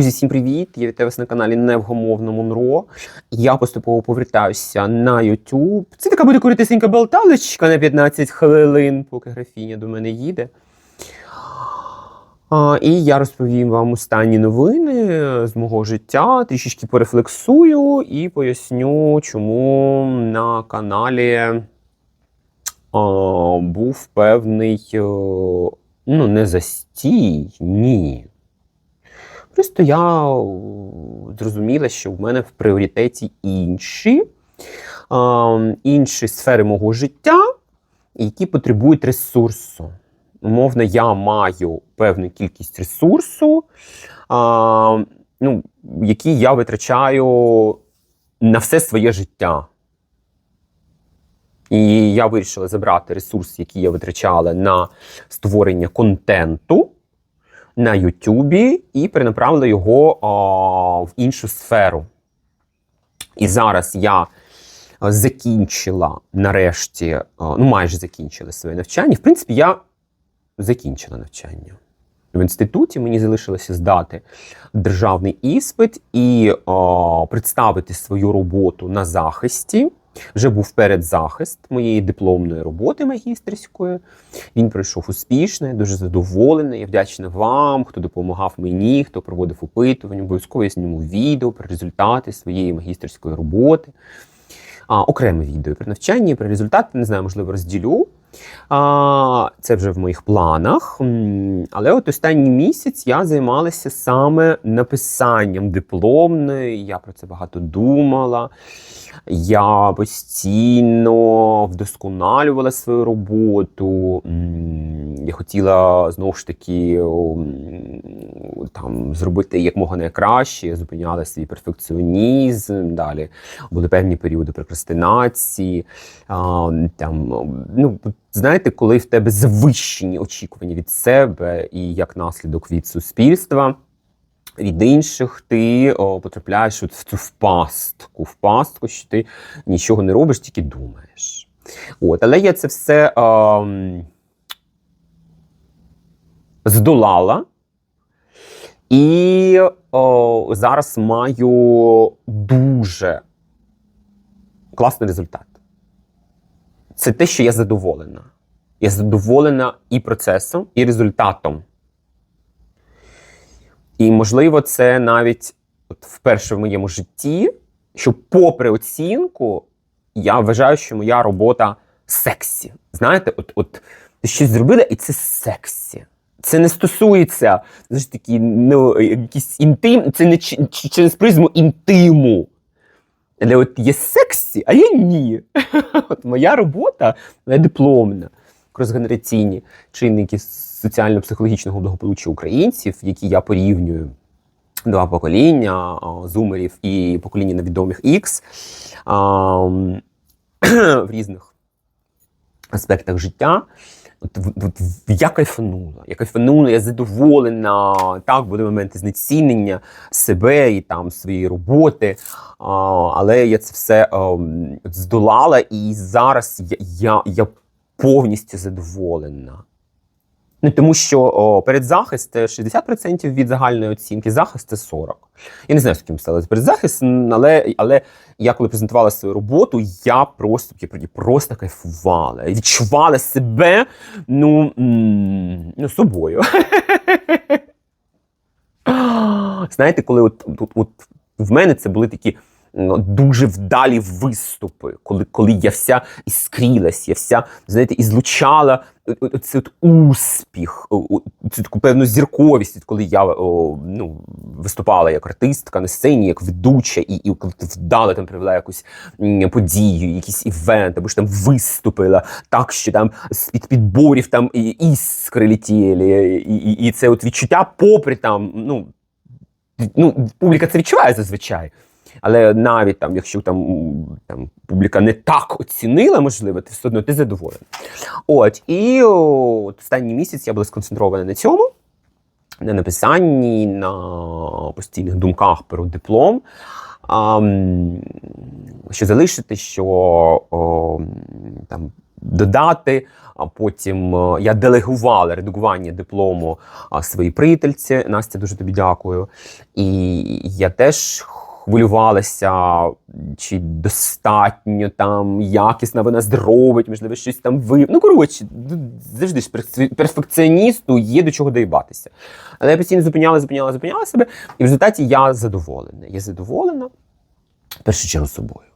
Друзі, всім привіт! Я вітаю вас на каналі Невгомовно Монро. Я поступово повертаюся на YouTube. Це така буде коротесенька болталочка на 15 хвилин, поки графіня до мене їде. А, і я розповім вам останні новини з мого життя, трішечки порефлексую і поясню, чому на каналі а, був певний е, ну, не застій, ні. Просто я зрозуміла, що в мене в пріоритеті інші, а, інші сфери мого життя, які потребують ресурсу. Умовно, я маю певну кількість ресурсу, а, ну, який я витрачаю на все своє життя. І я вирішила забрати ресурс, який я витрачала на створення контенту на Ютубі і перенаправила його а, в іншу сферу. І зараз я закінчила нарешті, а, ну майже закінчила своє навчання. В принципі, я закінчила навчання. В інституті мені залишилося здати державний іспит і а, представити свою роботу на захисті. Вже був передзахист моєї дипломної роботи магістерської. Він пройшов успішно, дуже задоволений. Я вдячна вам, хто допомагав мені, хто проводив опитування. Обов'язково я зніму відео про результати своєї магістерської роботи. А, Окреме відео про навчання, про результати, не знаю, можливо, розділю. А, Це вже в моїх планах. Але от останній місяць я займалася саме написанням дипломної. Я про це багато думала. Я постійно вдосконалювала свою роботу. Я хотіла знову ж таки там зробити якмога найкраще. Я зупиняла свій перфекціонізм. Далі були певні періоди прокрастинації. А, Там, ну, знаєте, коли в тебе завищені очікування від себе і як наслідок від суспільства від інших ти о, потрапляєш от в цю впастку, в пастку, що ти нічого не робиш, тільки думаєш. От, але я це все ем, здолала. І о, зараз маю дуже класний результат. Це те, що я задоволена. Я задоволена і процесом, і результатом. І, можливо, це навіть от вперше в моєму житті, що, попри оцінку, я вважаю, що моя робота сексі. Знаєте, от, от щось зробила, і це сексі. Це не стосується знаєш, такі, ну, якісь інтим, це не через призму інтиму. Але от є сексі, а є ні. От моя робота, моя дипломна, кросгенераційні чинники соціально-психологічного благополуччя українців, які я порівнюю. Два покоління зумерів і покоління невідомих X в різних аспектах життя. От, от, я кайфанула. Я кайфанула, я задоволена. Так, були моменти знецінення себе і там своєї роботи. А, але я це все а, здолала, і зараз я, я, я повністю задоволена. Ну, тому що о, передзахист 60% від загальної оцінки, захист це 40%. Я не знаю, з ким сталося передзахист, але, але я коли презентувала свою роботу, я просто, я просто кайфувала. Відчувала себе ну, ну собою. Знаєте, коли от, от, от в мене це були такі ну, дуже вдалі виступи, коли, коли я вся іскрілась, я вся, знаєте, ізлучала о- оцей от успіх, о- цю таку певну зірковість, коли я о, ну, виступала як артистка на сцені, як ведуча, і, і коли ти вдало там привела якусь подію, якийсь івент, або ж там виступила так, що там з-під підборів там іскри летіли, і, і, і це от відчуття, попри там, ну, ну, публіка це відчуває зазвичай. Але навіть там, якщо там, там публіка не так оцінила, можливо, ти все одно ти задоволений. От, і от останній місяць я була сконцентрована на цьому, на написанні, на постійних думках про диплом. Що залишити, що там додати. А потім е, я делегувала редагування диплому своїй приятельці. Настя, дуже тобі дякую. І я теж хвилювалася, чи достатньо там якісна вона зробить, можливо, щось там ви. Ну, коротше, завжди ж перфекціоністу є до чого доїбатися. Але я постійно зупиняла, зупиняла, зупиняла себе, і в результаті я задоволена. Я задоволена в першу чергу собою.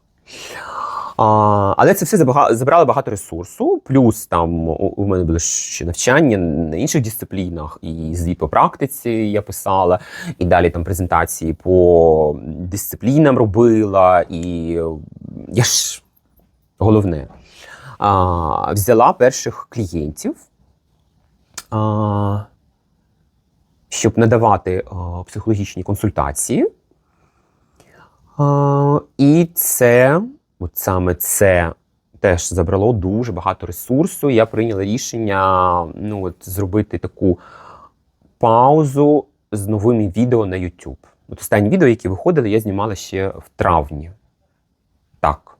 А, але це все забрало багато ресурсу. Плюс там у, мене було ще навчання на інших дисциплінах, і звіт по практиці я писала, і далі там презентації по дисциплінам робила. І я ж головне а, взяла перших клієнтів, а, щоб надавати а, психологічні консультації. А, і це, от саме це теж забрало дуже багато ресурсу. Я прийняла рішення ну, от, зробити таку паузу з новими відео на YouTube. От останні відео, які виходили, я знімала ще в травні. Так.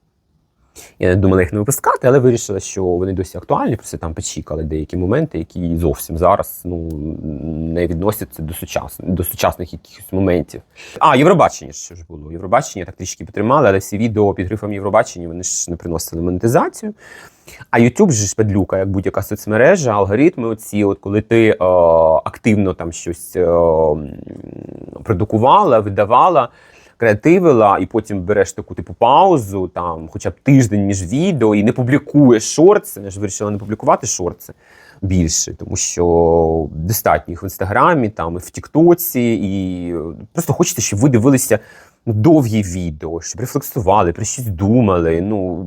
Я не думала їх не випускати, але вирішила, що вони досі актуальні, просто там почікали деякі моменти, які зовсім зараз ну, не відносяться до сучасних, до сучасних якихось моментів. А, Євробачення ще ж було. Євробачення так трішки підтримали, але всі відео під грифом Євробачення вони ж не приносили монетизацію. А YouTube ж падлюка, як будь-яка соцмережа, алгоритми оці, от коли ти е, активно там щось е, продукувала, видавала, креативила, і потім береш таку типу паузу, там, хоча б тиждень між відео, і не публікуєш шорти. Я ж вирішила не публікувати шорти більше, тому що достатньо їх в інстаграмі, там і в Тіктоці, і е, просто хочеться, щоб ви дивилися ну, довгі відео, щоб рефлексували, про щось думали. Ну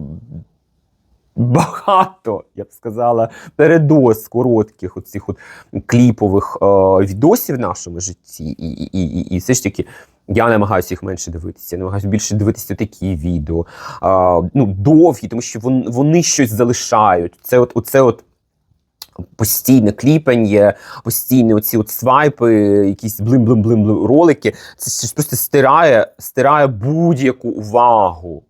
багато, я б сказала, передос коротких оцих от кліпових е, відосів в нашому житті. І, і, і, і все ж таки я намагаюся їх менше дивитися, я намагаюся більше дивитися такі відео. А, ну, довгі, тому що вони, вони щось залишають. Це от, оце от постійне кліпання, постійні оці от свайпи, якісь блим-блим-блим ролики. Це ж просто стирає, стирає будь-яку увагу.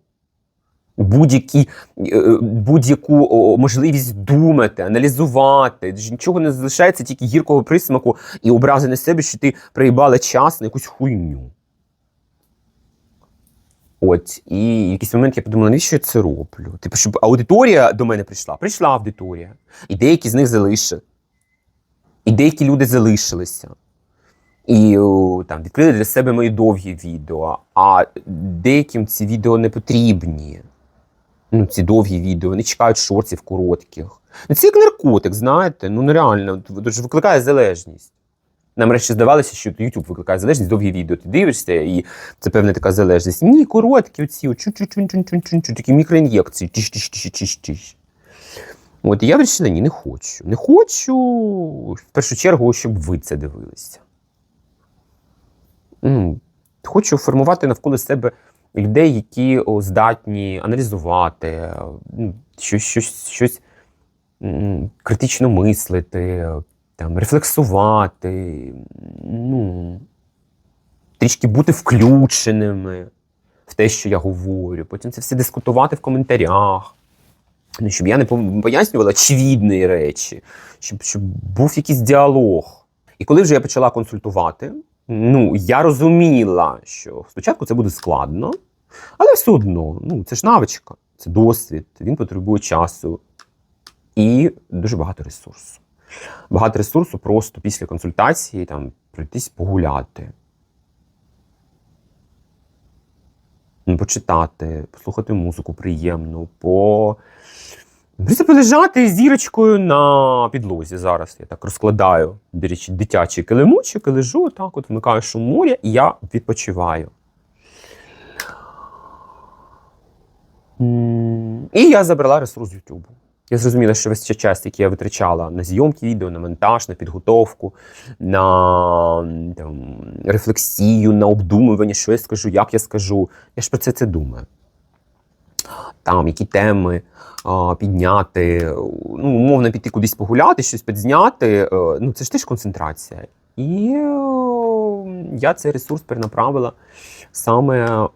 Будь-які, е, будь-яку можливість думати, аналізувати. Нічого не залишається, тільки гіркого присмаку і образи на себе, що ти проїбала час на якусь хуйню. От, і в якийсь момент я подумала, навіщо я це роблю? Типу, щоб аудиторія до мене прийшла. Прийшла аудиторія. І деякі з них залишили. І деякі люди залишилися. І там відкрили для себе мої довгі відео. А деяким ці відео не потрібні. Ну, ці довгі відео, вони чекають шортів коротких. Ну, це як наркотик, знаєте, ну нереально, дуже викликає залежність. Нам раніше здавалося, що YouTube викликає залежність, довгі відео ти дивишся, і це певна така залежність. Ні, короткі оці, такі мікроін'єкції. От і я вирішила, ні, не хочу. Не хочу в першу чергу, щоб ви це дивилися. Хочу формувати навколо себе людей, які здатні аналізувати, щось, щось, щось критично мислити, там, рефлексувати, ну, трішки бути включеними в те, що я говорю. Потім це все дискутувати в коментарях. Ну, щоб я не пояснювала очевидні речі, щоб, щоб був якийсь діалог. І коли вже я почала консультувати, ну, я розуміла, що спочатку це буде складно, але все одно, ну, це ж навичка, це досвід, він потребує часу і дуже багато ресурсу. Багато ресурсу просто після консультації там пройтись погуляти. Ну, Почитати, послухати музику приємну, по Просто полежати з зірочкою на підлозі. Зараз я так розкладаю, дитячий килимочок і лежу, так от вмикаю шум моря, і я відпочиваю. І я забрала ресурс YouTube. Я зрозуміла, що весь цей час, який я витрачала на зйомки відео, на монтаж, на підготовку, на там, рефлексію, на обдумування, що я скажу, як я скажу. Я ж про це це думаю. Там, які теми а, підняти, ну, умовно піти кудись погуляти, щось підзняти. е, Ну, це ж теж концентрація. І е, я цей ресурс перенаправила саме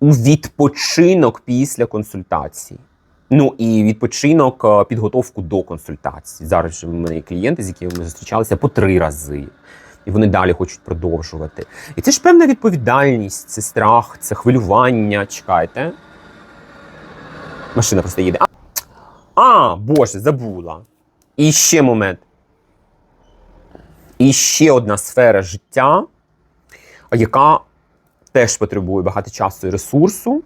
у відпочинок після консультацій. Ну і відпочинок, е, підготовку до консультації. Зараз в мене є клієнти, з якими ми зустрічалися по три рази. І вони далі хочуть продовжувати. І це ж певна відповідальність, це страх, це хвилювання. Чекайте. Машина просто їде. А, а Боже, забула. І ще момент. І ще одна сфера життя, яка теж потребує багато часу і ресурсу.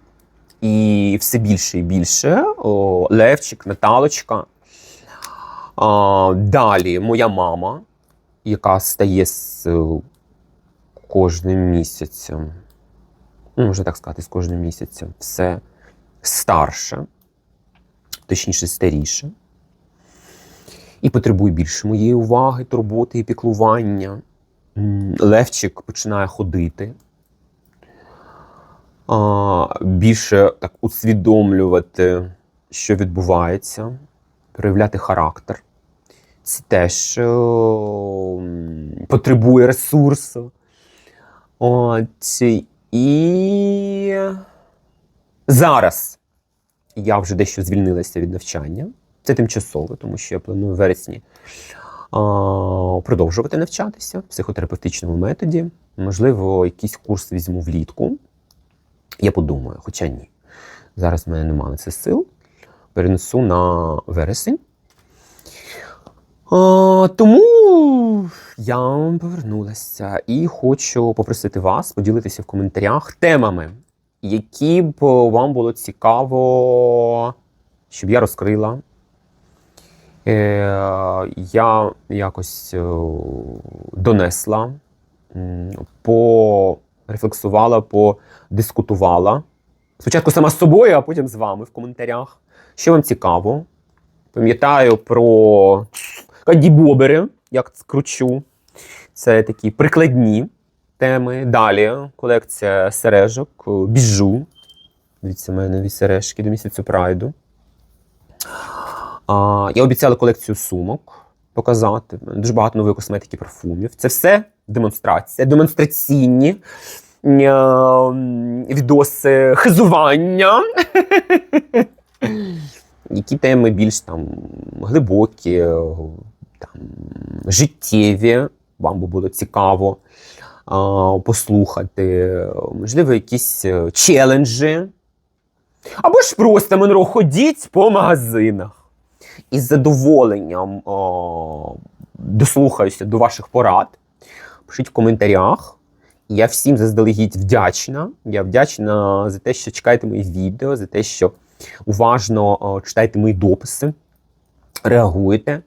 І все більше і більше. О, Левчик, Наталочка. А, далі моя мама, яка стає з е, кожним місяцем. Ну, можна так сказати, з кожним місяцем все старше, точніше, старіше. І потребує більше моєї уваги, турботи і піклування. Левчик починає ходити а, більше так усвідомлювати, що відбувається, проявляти характер. Це теж е, потребує ресурсу. От, і зараз я вже дещо звільнилася від навчання. Це тимчасово, тому що я планую в вересні а, продовжувати навчатися в психотерапевтичному методі. Можливо, якийсь курс візьму влітку. Я подумаю, хоча ні. Зараз в мене немає на це сил. Перенесу на вересень. А, тому я повернулася і хочу попросити вас поділитися в коментарях темами, які б вам було цікаво, щоб я розкрила. Е, я якось е, донесла, м, порефлексувала, подискутувала. Спочатку сама з собою, а потім з вами в коментарях. Що вам цікаво? Пам'ятаю про кандібобери, як скручу. Це такі прикладні теми. Далі колекція сережок, е, біжу. Дивіться, в мене нові сережки до місяцю прайду. А, я обіцяла колекцію сумок показати. Дуже багато нової косметики парфумів. Це все демонстрація, демонстраційні е, відоси хизування. Які теми більш там глибокі, е, там, життєві, вам би було цікаво а, послухати. Можливо, якісь е, челенджі. Або ж просто Монро ходіть по магазинах. І з задоволенням о, дослухаюся до ваших порад. Пишіть в коментарях. Я всім заздалегідь вдячна. Я вдячна за те, що чекаєте мої відео, за те, що уважно о, читаєте мої дописи, реагуєте.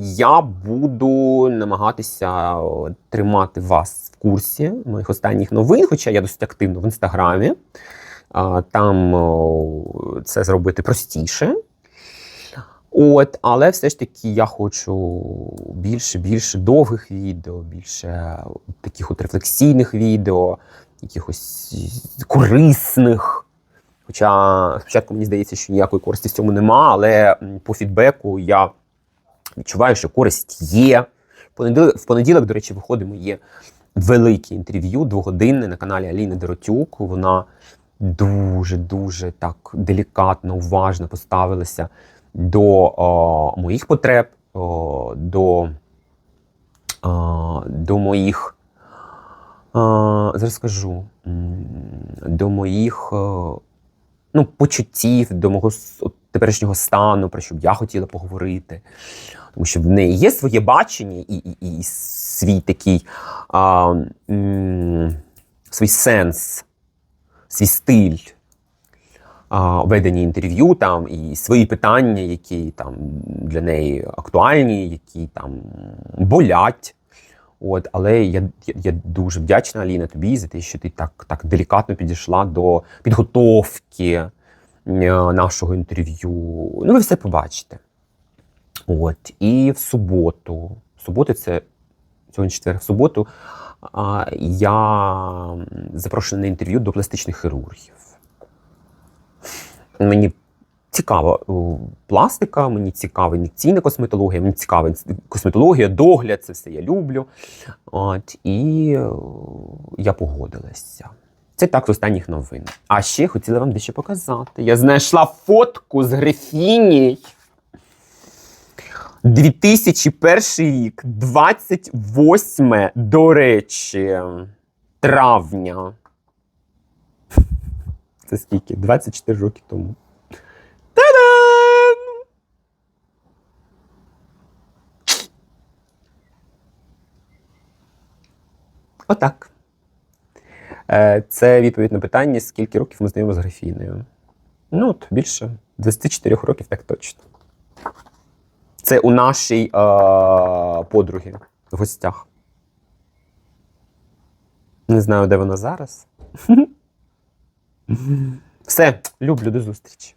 Я буду намагатися тримати вас в курсі моїх останніх новин, хоча я досить активно в інстаграмі. Там це зробити простіше. От, але все ж таки я хочу більше, більше довгих відео, більше таких от рефлексійних відео, якихось корисних. Хоча спочатку мені здається, що ніякої користі в цьому нема, але по фідбеку я відчуваю, що користь є. В понеділок, до речі, виходить моє велике інтерв'ю, двогодинне на каналі Аліни Доротюк. Вона дуже-дуже так делікатно, уважно поставилася до о, моїх потреб, о, до, о, до моїх. о, зараз скажу, до моїх о, ну, почуттів, до мого от теперішнього стану, про що б я хотіла поговорити. Тому що в неї є своє бачення і, і, і свій такий а, м, свій сенс, свій стиль а, ведення інтерв'ю там і свої питання, які там для неї актуальні, які там болять. От, але я, я, дуже вдячна Аліна тобі за те, що ти так, так делікатно підійшла до підготовки е, нашого інтерв'ю. Ну, ви все побачите. От, і в суботу, в суботу це сьогодні четвер, в суботу я запрошений на інтерв'ю до пластичних хірургів. Мені цікава пластика, мені цікава ін'єкційна косметологія, мені цікава косметологія, догляд, це все я люблю. От, і е, я погодилася. Це так з останніх новин. А ще хотіла вам дещо показати. Я знайшла фотку з Грифіній. 2001 рік, 28, до речі, травня. Це скільки? 24 роки тому. Та-дам! Отак. Е, Це відповідь на питання, скільки років ми знайомі з Графінею. Ну, от більше 24 років, так точно. Це у нашій е, подруги в гостях. Не знаю, де вона зараз. Все, люблю, до зустрічі.